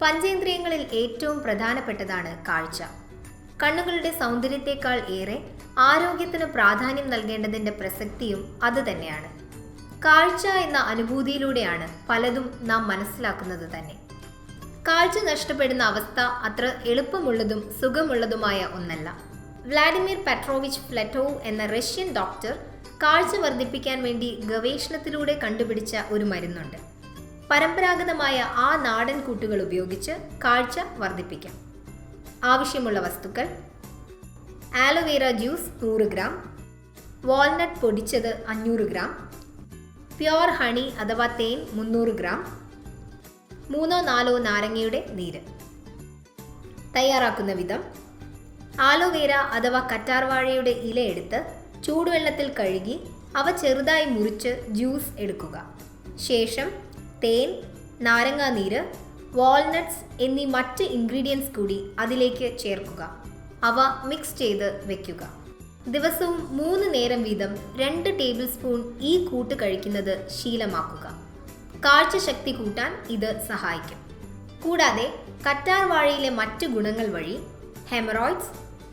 പഞ്ചേന്ദ്രിയങ്ങളിൽ ഏറ്റവും പ്രധാനപ്പെട്ടതാണ് കാഴ്ച. കണ്ണുകളുടെ സൗന്ദര്യത്തെക്കാൾ ഏറെ ആരോഗ്യത്തിന് പ്രാധാന്യം നൽകേണ്ടതിന്റെ പ്രസക്തിയും അതുതന്നെയാണ് കാഴ്ച എന്ന അനുഭൂതിയിലൂടെയാണ് പലതും നാം മനസ്സിലാക്കുന്നത് തന്നെ. കാഴ്ച നഷ്ടപ്പെടുന്ന അവസ്ഥ അത്ര എളുപ്പമുള്ളതും സുഖമുള്ളതുമായ ഒന്നല്ല. വ്ളാഡിമിർ പെട്രോവിച്ച് ഫ്ലറ്റോവ് എന്ന റഷ്യൻ ഡോക്ടർ കാഴ്ച വർദ്ധിപ്പിക്കാൻ വേണ്ടി ഗവേഷണത്തിലൂടെ കണ്ടുപിടിച്ച ഒരു മരുന്നുണ്ട്. പരമ്പരാഗതമായ ആ നാടൻ കൂട്ടുകൾ ഉപയോഗിച്ച് കാഴ്ച വർദ്ധിപ്പിക്കാം. ആവശ്യമുള്ള വസ്തുക്കൾ ആലോവേര ജ്യൂസ് നൂറ് ഗ്രാം വാൾനട്ട് പൊടിച്ചത് അഞ്ഞൂറ് ഗ്രാം പ്യോർ ഹണി അഥവാ തേൻ മുന്നൂറ് ഗ്രാം മൂന്നോ നാലോ നാരങ്ങയുടെ നീര്. തയ്യാറാക്കുന്ന വിധം ആലോവേര അഥവാ കറ്റാർവാഴയുടെ ഇല എടുത്ത് ചൂടുവെള്ളത്തിൽ കഴുകി അവ ചെറുതായി മുറിച്ച് ജ്യൂസ് എടുക്കുക. ശേഷം തേൻ നാരങ്ങാനീര് വാൾനട്ട്സ് എന്നീ മറ്റ് ഇൻഗ്രീഡിയൻസ് കൂടി അതിലേക്ക് ചേർക്കുക. അവ മിക്സ് ചെയ്ത് വെക്കുക. ദിവസവും മൂന്ന് നേരം വീതം രണ്ട് ടേബിൾ സ്പൂൺ ഈ കൂട്ട് കഴിക്കുന്നത് ശീലമാക്കുക. കാഴ്ചശക്തി കൂട്ടാൻ ഇത് സഹായിക്കും. കൂടാതെ കറ്റാർ വാഴയിലെ മറ്റ് ഗുണങ്ങൾ വഴി haemorrhoids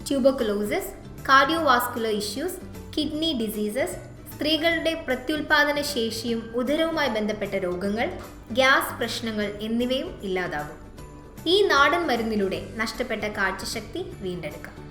tuberculosis cardiovascular issues kidney diseases സ്ത്രീകളുടെ പ്രത്യുൽപാദന ശേഷിയും ഉദരവുമായി ബന്ധപ്പെട്ട രോഗങ്ങൾ ഗ്യാസ് പ്രശ്നങ്ങൾ എന്നിവയും ഇല്ലാതാകും. ഈ നാടൻ മരുന്നിലൂടെ നഷ്ടപ്പെട്ട കാഴ്ചശക്തി വീണ്ടെടുക്കാം.